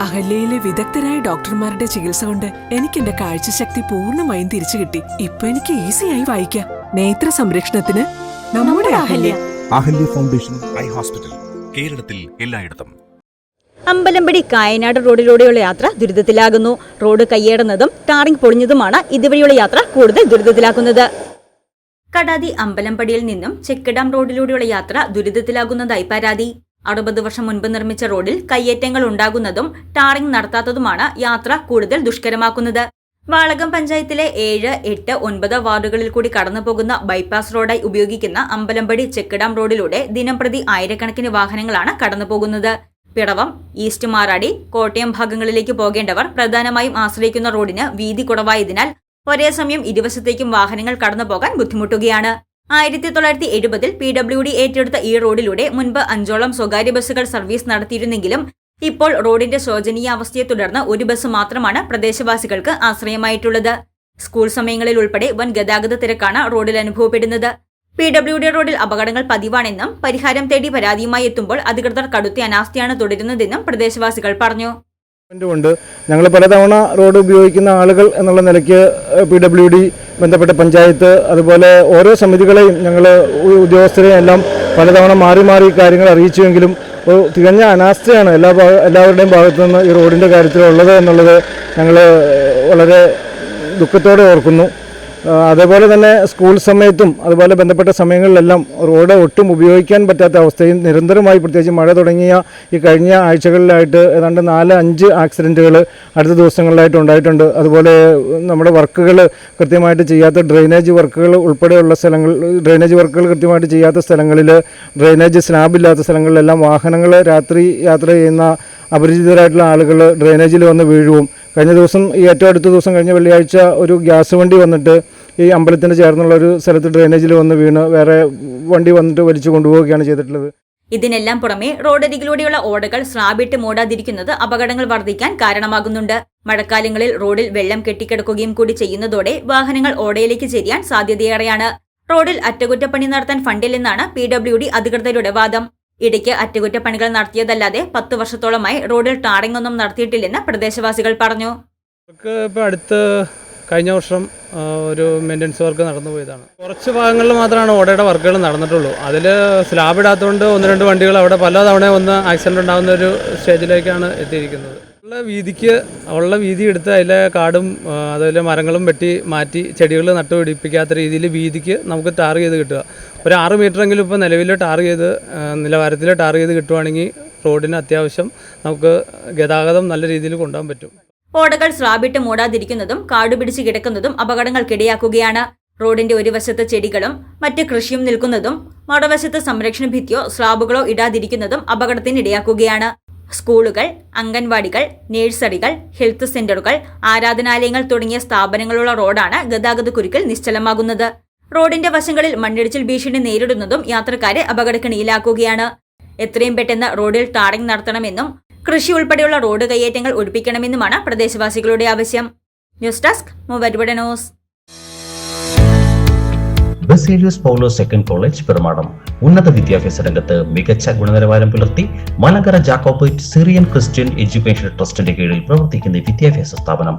അഹല്യയിലെ വിദഗ്ധരായ ഡോക്ടർമാരുടെ ചികിത്സ കൊണ്ട് എനിക്ക് എന്റെ കാഴ്ചശക്തി പൂർണമായും തിരിച്ചു കിട്ടി. ഇപ്പൊ എനിക്ക് ഈസിയായി വായിക്കാം. നേത്ര സംരക്ഷണത്തിന് നമ്മുടെ Ahalya. Ahalya foundation eye hospital കേരളത്തിൽ എല്ലായിടത്തും. അമ്പലമ്പടി കായനാട് റോഡിലൂടെയുള്ള യാത്ര ദുരിതത്തിലാകുന്നു. റോഡ് കയ്യേറുന്നതും ടാറിംഗ് പൊളിഞ്ഞതുമാണ് ഇതുവഴിയുള്ള യാത്ര കൂടുതൽ ദുരിതത്തിലാക്കുന്നത്. കടാതി അമ്പലമ്പടിയിൽ നിന്നും ചെക്കിടാം റോഡിലൂടെയുള്ള യാത്ര ദുരിതത്തിലാകുന്നതായി പരാതി. അറുപത് വർഷം മുൻപ് നിർമ്മിച്ച റോഡിൽ കയ്യേറ്റങ്ങൾ ഉണ്ടാകുന്നതും ടാറിംഗ് നടത്താത്തതുമാണ് യാത്ര കൂടുതൽ ദുഷ്കരമാക്കുന്നത്. വാളകം പഞ്ചായത്തിലെ ഏഴ് എട്ട് ഒൻപത് വാർഡുകളിൽ കൂടി കടന്നുപോകുന്ന ബൈപ്പാസ് റോഡായി ഉപയോഗിക്കുന്ന അമ്പലമ്പടി ചെക്കിടാം റോഡിലൂടെ ദിനംപ്രതി ആയിരക്കണക്കിന് വാഹനങ്ങളാണ് കടന്നുപോകുന്നത്. പിടവം ഈസ്റ്റ് മാറാടി കോട്ടയം ഭാഗങ്ങളിലേക്ക് പോകേണ്ടവർ പ്രധാനമായും ആശ്രയിക്കുന്ന റോഡിന് വീതി കുറവായതിനാൽ ഒരേ സമയം ഇരുവശത്തേക്കും വാഹനങ്ങൾ കടന്നുപോകാൻ ബുദ്ധിമുട്ടുകയാണ്. ആയിരത്തി തൊള്ളായിരത്തി എഴുപതിൽ പി ഡബ്ല്യു ഡി ഏറ്റെടുത്ത ഈ റോഡിലൂടെ മുൻപ് അഞ്ചോളം സ്വകാര്യ ബസ്സുകൾ സർവീസ് നടത്തിയിരുന്നെങ്കിലും ഇപ്പോൾ റോഡിന്റെ ശോചനീയാവസ്ഥയെ തുടർന്ന് ഒരു ബസ് മാത്രമാണ് പ്രദേശവാസികൾക്ക് ആശ്രയമായിട്ടുള്ളത്. സ്കൂൾ സമയങ്ങളിൽ ഉൾപ്പെടെ വൻ ഗതാഗത തിരക്കാണ് റോഡിൽ അനുഭവപ്പെടുന്നത്. പി ഡബ്ല്യു ഡി റോഡിൽ അപകടങ്ങൾ പതിവാണെന്നും പരിഹാരം തേടി പരാതിയുമായി എത്തുമ്പോൾ അധികൃതർ കടുത്ത അനാസ്ഥയാണ് തുടരുന്നതെന്നും പ്രദേശവാസികൾ പറഞ്ഞു. ഉണ്ട് ഞങ്ങൾ പലതവണ റോഡ് ഉപയോഗിക്കുന്ന ആളുകൾ എന്നുള്ള നിലയ്ക്ക് പി ഡബ്ല്യു ഡി ബന്ധപ്പെട്ട പഞ്ചായത്ത് അതുപോലെ ഓരോ സമിതികളെയും ഞങ്ങൾ ഉദ്യോഗസ്ഥരെയും എല്ലാം പലതവണ മാറി മാറി കാര്യങ്ങൾ അറിയിച്ചുവെങ്കിലും ഒരു തികഞ്ഞ അനാസ്ഥയാണ് എല്ലാ എല്ലാവരുടെയും ഭാഗത്തു നിന്ന് ഈ റോഡിന്റെ കാര്യത്തിലുള്ളത് എന്നുള്ളത് ഞങ്ങൾ വളരെ ദുഃഖത്തോടെ ഓർക്കുന്നു. അതേപോലെ തന്നെ സ്കൂൾ സമയത്തും അതുപോലെ ബന്ധപ്പെട്ട സമയങ്ങളിലെല്ലാം റോഡ് ഒട്ടും ഉപയോഗിക്കാൻ പറ്റാത്ത അവസ്ഥയും നിരന്തരമായി പ്രത്യേകിച്ച് മഴ തുടങ്ങിയ ഈ കഴിഞ്ഞ ആഴ്ചകളിലായിട്ട് ഏതാണ്ട് നാല് അഞ്ച് ആക്സിഡന്റുകൾ അടുത്ത ദിവസങ്ങളിലായിട്ട് ഉണ്ടായിട്ടുണ്ട്. അതുപോലെ നമ്മുടെ വർക്കുകൾ കൃത്യമായിട്ട് ചെയ്യാത്ത ഡ്രെയിനേജ് വർക്കുകൾ ഉൾപ്പെടെയുള്ള സ്ഥലങ്ങൾ ഡ്രെയിനേജ് വർക്കുകൾ കൃത്യമായിട്ട് ചെയ്യാത്ത സ്ഥലങ്ങളിൽ ഡ്രെയിനേജ് സ്ലാബില്ലാത്ത സ്ഥലങ്ങളിലെല്ലാം വാഹനങ്ങൾ രാത്രി യാത്ര ചെയ്യുന്ന അപരിചിതരായിട്ടുള്ള ആളുകൾ ഡ്രെയിനേജിൽ വന്ന് വീഴുവും കഴിഞ്ഞ ദിവസം ഈ ഏറ്റവും അടുത്ത ദിവസം കഴിഞ്ഞ വെള്ളിയാഴ്ച ഒരു ഗ്യാസ് വണ്ടി വന്നിട്ട് ഈ അമ്പലത്തിന് ചേർന്നുള്ള ഒരു സ്ഥലത്ത് ഡ്രെയിനേജിൽ വന്ന് വീണ് വേറെ വണ്ടി വന്നിട്ട് വലിച്ചു കൊണ്ടുപോവുകയാണ് ചെയ്തിട്ടുള്ളത്. ഇതിനെല്ലാം പുറമെ റോഡരികിലൂടെയുള്ള ഓടകൾ സ്ലാബിട്ട് മൂടാതിരിക്കുന്നത് അപകടങ്ങൾ വർദ്ധിക്കാൻ കാരണമാകുന്നുണ്ട്. മഴക്കാലങ്ങളിൽ റോഡിൽ വെള്ളം കെട്ടിക്കിടക്കുകയും കൂടി ചെയ്യുന്നതോടെ വാഹനങ്ങൾ ഓടയിലേക്ക് ചെരിയാൻ സാധ്യതയേറെയാണ്. റോഡിൽ അറ്റകുറ്റപ്പണി നടത്താൻ ഫണ്ടില്ലെന്നാണ് പി ഡബ്ല്യു ഡി അധികൃതരുടെ വാദം. ഇടയ്ക്ക് അറ്റകുറ്റപ്പണികൾ നടത്തിയതല്ലാതെ പത്ത് വർഷത്തോളമായി റോഡിൽ ടാറിംഗ് ഒന്നും നടത്തിയിട്ടില്ലെന്ന് പ്രദേശവാസികൾ പറഞ്ഞു. ഇപ്പോൾ അടുത്ത് കഴിഞ്ഞ വർഷം ഒരു മെയിന്റനൻസ് വർക്ക് നടന്നു പോയതാണ്. കുറച്ച് ഭാഗങ്ങളിൽ മാത്രമാണ് ഓടയുടെ വർക്കുകൾ നടന്നിട്ടുള്ളൂ. അതിൽ സ്ലാബ് ഇടാത്തതുകൊണ്ട് ഒന്ന് രണ്ട് വണ്ടികൾ അവിടെ പല തവണ ഒന്ന് ആക്സിഡന്റ് ഉണ്ടാകുന്ന ഒരു സ്റ്റേജിലേക്കാണ് എത്തിയിരിക്കുന്നത്. ഉള്ള വീതിക്ക് ഉള്ള വീതി എടുത്ത് അതിലെ കാടും അതുപോലെ മരങ്ങളും വെട്ടി മാറ്റി ചെടികൾ നട്ടുപിടിപ്പിക്കാത്ത രീതിയിൽ വീതിക്ക് നമുക്ക് ടാർ ചെയ്ത് കിട്ടുക. ഒരു ആറ് മീറ്ററെങ്കിലും ഇപ്പോൾ നിലവിൽ ടാർ ചെയ്ത് നിലവാരത്തിൽ ടാർ ചെയ്ത് കിട്ടുവാണെങ്കിൽ റോഡിന് അത്യാവശ്യം നമുക്ക് ഗതാഗതം നല്ല രീതിയിൽ കൊണ്ടുപോകാൻ പറ്റും. ഓടകൾ സ്ലാബിട്ട് മൂടാതിരിക്കുന്നതും കാടുപിടിച്ച് കിടക്കുന്നതും അപകടങ്ങൾക്കിടയാക്കുകയാണ്. റോഡിന്റെ ഒരു വശത്ത് ചെടികളും മറ്റ് കൃഷിയും നിൽക്കുന്നതും മറുവശത്ത് സംരക്ഷണ ഭിത്തിയോ സ്ലാബുകളോ ഇടാതിരിക്കുന്നതും അപകടത്തിനിടയാക്കുകയാണ്. സ്കൂളുകൾ അംഗൻവാടികൾ നഴ്സറികൾ ഹെൽത്ത് സെന്ററുകൾ ആരാധനാലയങ്ങൾ തുടങ്ങിയ സ്ഥാപനങ്ങളുള്ള റോഡാണ് ഗതാഗത കുരുക്കൽ നിശ്ചലമാകുന്നത്. റോഡിന്റെ വശങ്ങളിൽ മണ്ണിടിച്ചിൽ ഭീഷണി നേരിടുന്നതും യാത്രക്കാരെ അപകടക്കിണിയിലാക്കുകയാണ്. എത്രയും പെട്ടെന്ന് റോഡിൽ ടാറിംഗ് നടത്തണമെന്നും കൃഷി ഉൾപ്പെടെയുള്ള റോഡ് കയ്യേറ്റങ്ങൾ ഒഴിപ്പിക്കണമെന്നുമാണ് പ്രദേശവാസികളുടെ ആവശ്യം. News desk മൂവരുപടനോസ് Baselius Paulo second college Perumadam. ഉന്നത വിദ്യാഭ്യാസ രംഗത്ത് മികച്ച ഗുണനിലവാരം പുലർത്തി Malankara Jacobite Syrian Christian education ട്രസ്റ്റിന്റെ കീഴിൽ പ്രവർത്തിക്കുന്ന വിദ്യാഭ്യാസ സ്ഥാപനം.